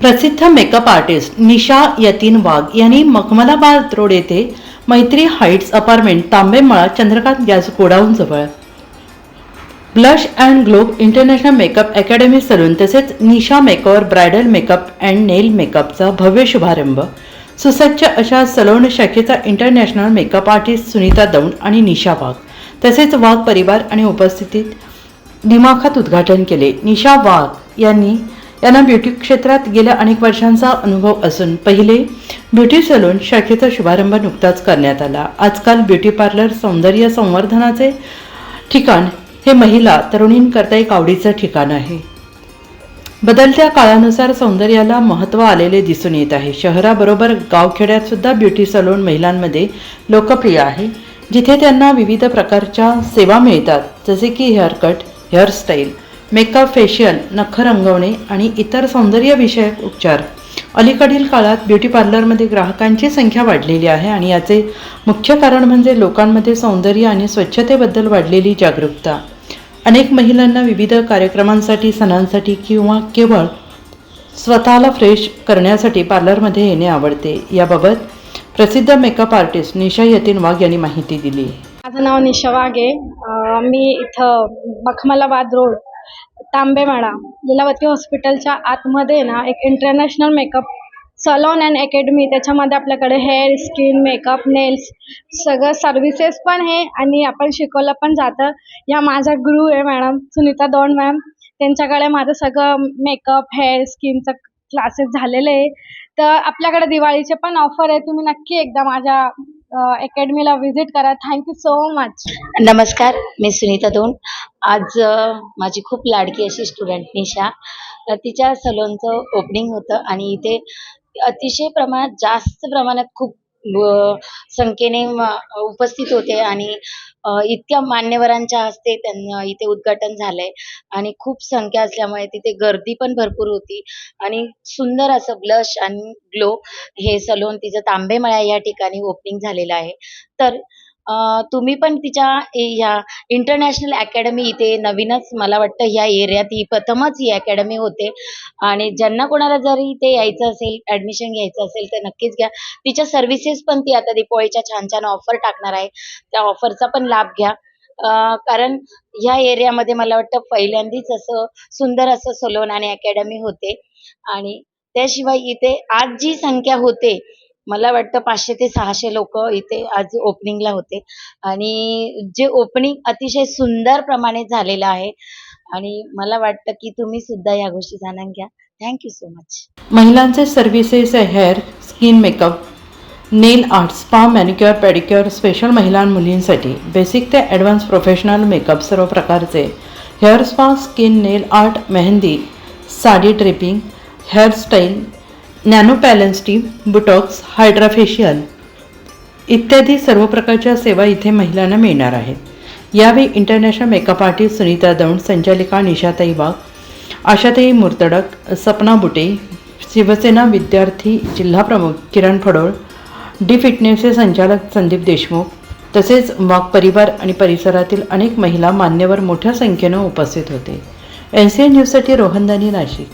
प्रसिद्ध makeup artist निशा यतीन वाघ यांनी Makhmalabad road येथे Maitri heights apartment Tambemala Chandrakant gas गोडाऊनजवळ blush and globe international makeup academy salon तसेच Nisha makeover bridal makeup and nail मेकअपचा भव्य शुभारंभ. सुसज्ज अशा सलोन शाखेचा international makeup artist Sunita Daund आणि निशा वाघ. तसेच वाघ परिवार आणि उपस्थितीत दिमाखात उद्घाटन केले. निशा वाघ यांनी त्यांना ब्युटी क्षेत्रात गेल्या अनेक वर्षांचा अनुभव असून पहिले ब्युटी सलून शाखेचा शुभारंभ नुकताच करण्यात आला. आजकाल ब्युटी पार्लर सौंदर्य संवर्धनाचे ठिकाण हे महिला तरुणींकरता एक आवडीचं ठिकाण आहे. बदलत्या काळानुसार सौंदर्याला महत्त्व आलेले दिसून येत आहे. शहराबरोबर गावखेड्यातसुद्धा ब्युटी सलून महिलांमध्ये लोकप्रिय आहे. जिथे त्यांना विविध प्रकारच्या सेवा मिळतात जसे की हेअरकट हेअरस्टाईल मेकअप फेशियल नख रंगवणे आणि इतर सौंदर्यविषयक उपचार. अलीकडील काळात ब्युटी पार्लरमध्ये ग्राहकांची संख्या वाढलेली आहे आणि याचे मुख्य कारण म्हणजे लोकांमध्ये सौंदर्य आणि स्वच्छतेबद्दल वाढलेली जागरूकता. अनेक महिलांना विविध कार्यक्रमांसाठी सणांसाठी किंवा केवळ स्वतःला फ्रेश करण्यासाठी पार्लरमध्ये येणे आवडते. याबाबत प्रसिद्ध मेकअप आर्टिस्ट निशा यतीन वाघ यांनी माहिती दिली. माझं नाव निशा वाघे मी इथं मखमलाबाद रोड तांबेमाळा लीलावती हॉस्पिटलच्या आतमध्ये ना एक international makeup salon and academy त्याच्यामध्ये आपल्याकडे हेअर स्किन मेकअप नेल्स सगळं सर्व्हिसेस पण आहे आणि आपण शिकवलं पण जातं. या माझ्या गुरु आहे मॅडम सुनीता दोंड मॅम. त्यांच्याकडे माझं सगळं मेकअप हेअर स्किनचं क्लासेस झालेले आहे. तर आपल्याकडे दिवाळीचे पण ऑफर आहे. तुम्ही नक्की एकदा माझ्या अकॅडमीला व्हिजिट करा. थँक्यू सो मच नमस्कार मी सुनीता दोन. आज माझी खूप लाडकी अशी स्टुडंट निशा. तिच्या सलोनचं ओपनिंग होतं आणि इथे अतिशय प्रमाणात जास्त प्रमाणात खूप संख्येने उपस्थित होते आणि इतक्या मान्यवरांच्या हस्ते त्यांना इथे उद्घाटन झालंय. आणि खूप संख्या असल्यामुळे तिथे गर्दी पण भरपूर होती. आणि सुंदर असं ब्लश आणि ग्लो हे सलोन तिचं तांबेमळा या ठिकाणी ओपनिंग झालेलं आहे. तर तुम्ही पण तिच्या ह्या इंटरनॅशनल अकॅडमी इथे नवीनच मला वाटतं ह्या एरियात ही प्रथमच ही अकॅडमी होते. आणि ज्यांना कोणाला जरी इथे यायचं असेल ॲडमिशन घ्यायचं असेल तर नक्कीच घ्या. तिच्या सर्व्हिसेस पण ती आता दिवाळीच्या छान छान ऑफर टाकणार आहे. त्या ऑफरचा पण लाभ घ्या. कारण ह्या एरियामध्ये मला वाटतं पहिल्यांदाच असं सुंदर असं सलोन आणि अकॅडमी होते. आणि त्याशिवाय इथे आज जी संख्या होते मला वाटतं पाचशे ते सहाशे लोक इथे आज ओपनिंगला होते. आणि जे ओपनिंग अतिशय सुंदर प्रमाणे झालेलं आहे. आणि मला वाटतं की तुम्ही सुद्धा या गोष्टी जाणून घ्या. थँक्यू सो मच महिलांचे services hair skin makeup nail art spa manicure pedicure special महिला मुलींसाठी. बेसिक ते ॲडव्हान्स प्रोफेशनल मेकअप सर्व प्रकारचे. Hair spa skin nail art mehndi sari draping hairstyle नॅनोपॅलन्स्टी botox hydrafacial इत्यादी सर्व प्रकारच्या सेवा इथे महिलांना मिळणार आहेत. यावेळी international makeup artist Sunita Daund संचालिका निशाताई वाघ आशाताई मुर्तडक सपना बुटे शिवसेना विद्यार्थी जिल्हाप्रमुख किरण फडोळ डी फिटनेसचे संचालक संदीप देशमुख तसेच वाघ परिवार आणि परिसरातील अनेक महिला मान्यवर मोठ्या संख्येनं उपस्थित होते. एन सी एन न्यूजसाठी रोहनदानी नाशिक.